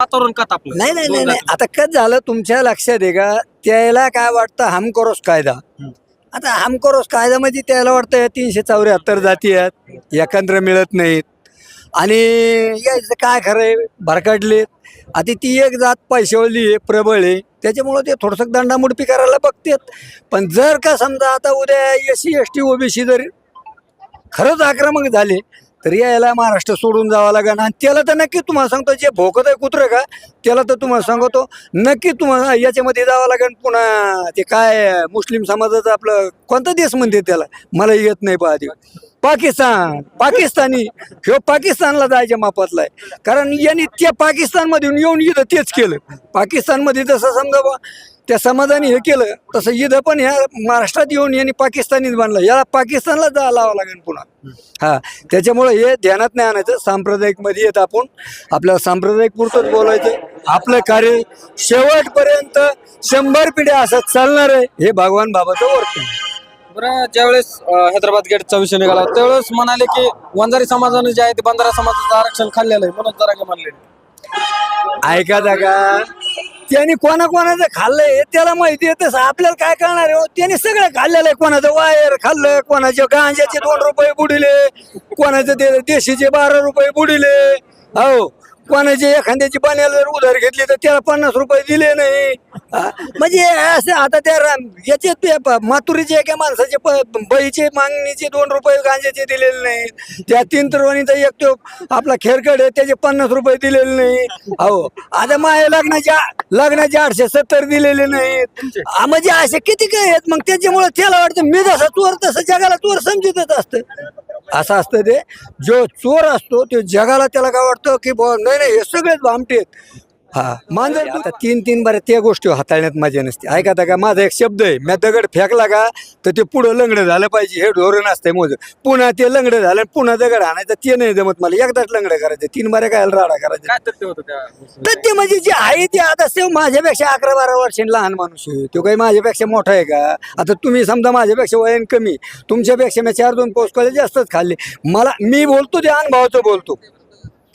वातावरण का तापलं? नाही नाही नाही नाही. आता कसं झालं तुमच्या लक्षात आहे का? त्याला काय वाटतं? हमकोरोस कायदा. आता हमकोरोस कायद्यामध्ये त्याला वाटतं या तीनशे चौऱ्याहत्तर जाती आहेत. एकत्र मिळत नाहीत. आणि यायचं काय खरं आहे भरकटले आता ती एक जात पैशावली आहे प्रबळ आहे. त्याच्यामुळं ते थोडंसं दंडामुडपी करायला बघतात. पण जर का समजा आता उद्या S C S T OBC जर खरंच आक्रमक झाले तर यायला महाराष्ट्र सोडून जावं लागेल. आणि त्याला तर नक्की तुम्हाला सांगतो जे भोकत आहे कुत्रं का त्याला तर तुम्हाला सांगतो नक्की तुम्हाला याच्यामध्ये जावं लागेल पुन्हा ते काय मुस्लिम समाजाचं आपलं कोणता देश म्हणते त्याला? मला येत नाही पाहते पाकिस्तान पाकिस्तानी. ह्यो पाकिस्तानला जायच्या मापातला आहे. कारण यांनी त्या पाकिस्तानमधून येऊन इथं तेच केलं. पाकिस्तानमध्ये जसं समजा बा त्या समाजाने हे केलं तसं इथं पण ह्या महाराष्ट्रात येऊन यांनी पाकिस्तानीच बांधलं याला पाकिस्तानला जा लावावं लागेल पुन्हा. हा त्याच्यामुळे हे ध्यानात नाही आणायचं. सांप्रदायिकमध्ये येत आपण. आपल्याला सांप्रदायिक पुरतच बोलायचं. आपलं कार्य शेवटपर्यंत शंभर पिढ्या असं चालणार आहे हे भगवान बाबाचं वर्तन. बरं ज्यावेळेस हैदराबाद गेटचा विषय निघाला त्यावेळेस म्हणाले की वंजारी समाजाने जे आहे ते बंजारा समाजाचं आरक्षण खाल्लेलं आहे म्हणून जरा ऐका का त्यांनी कोणा कोणाचं खाल्लंय त्याला माहिती आहे तसं आपल्याला काय करणार आहे हो? त्यांनी सगळं खाल्लेलं आहे कोणाचं वायर खाल्लं कोणाचे गांजाचे दोन रुपये बुडिले कोणाचं ते देशीचे बारा रुपये बुडिले हो कोणाचे एखाद्याची पाण्याला जर उधार घेतली तर त्याला पन्नास रुपये दिले नाही. हा? म्हणजे असं आता त्या राम- याचे ते प- मातुरीचे एका माणसाचे प- बळीचे मागणीचे दोन रुपये गांजाचे दिलेले नाही त्या तीन तरवानीचा एक तो आपला खेरकड आहे त्याचे पन्नास रुपये दिलेले नाही. हो. आता माझ्या लग्नाच्या लग्नाचे आठशे सत्तर दिलेले नाहीत. म्हणजे असे किती काय आहेत? मग त्याच्यामुळे त्याला वाटतं मी जसा चोर तसं जगाला चोर समजतच असतं. असं असतं ते. जो चोर असतो ते जगाला त्याला काय वाटतं की बुवा, नाही नाही हे सगळेच भामटे आहेत. हा. मांजर आता तीन तीन बऱ्या त्या गोष्टी हाताळण्यात मजा नसते. ऐका का माझा एक शब्द आहे मी दगड फेकला का तर ते पुढं लंगडं झालं पाहिजे हे धोरण असतंय मोज. पुन्हा ते लंगडं झालं पुन्हा दगड आणायचं ते नाही जमत मला. एकदाच लंगडं करायचं तीन बाऱ्या काय राडा करायचं? काय तथ्य होतं त्या तर ते म्हणजे जे आहे ते आता ते माझ्यापेक्षा अकरा बारा वर्षांनी लहान माणूस आहे. तो काही माझ्यापेक्षा मोठा आहे का? आता तुम्ही समजा माझ्यापेक्षा वयन कमी तुमच्यापेक्षा मी चार दोन पोस्ट कॉलेज जास्तच खाल्ले. मला मी बोलतो ते अनुभवाचं बोलतो.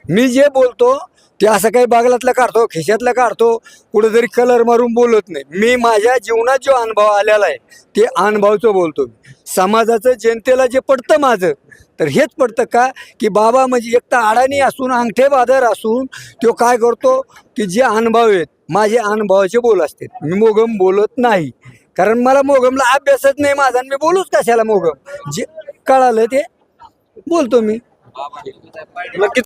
मी जे बोलतो ते असं काही बागलातलं काढतो खिशातलं काढतो कुठेतरी कलर मारून बोलत नाही. मी माझ्या जीवनात जो अनुभव आलेला आहे ते अनुभवाचं बोलतो समाजाचं जनतेला जे पडतं माझं तर हेच पडतं का? की बाबा म्हणजे एक तर अडाणी असून अंगठे बादर असून तो काय करतो? की जे अनुभव आहेत माझे अनुभवाचे बोल असते मी मोगम बोलत नाही. कारण मला मोगमला अभ्यासच नाही माझा आणि मी बोलूच कशाला मोगम? जे कळालं ते बोलतो मी. नक्कीच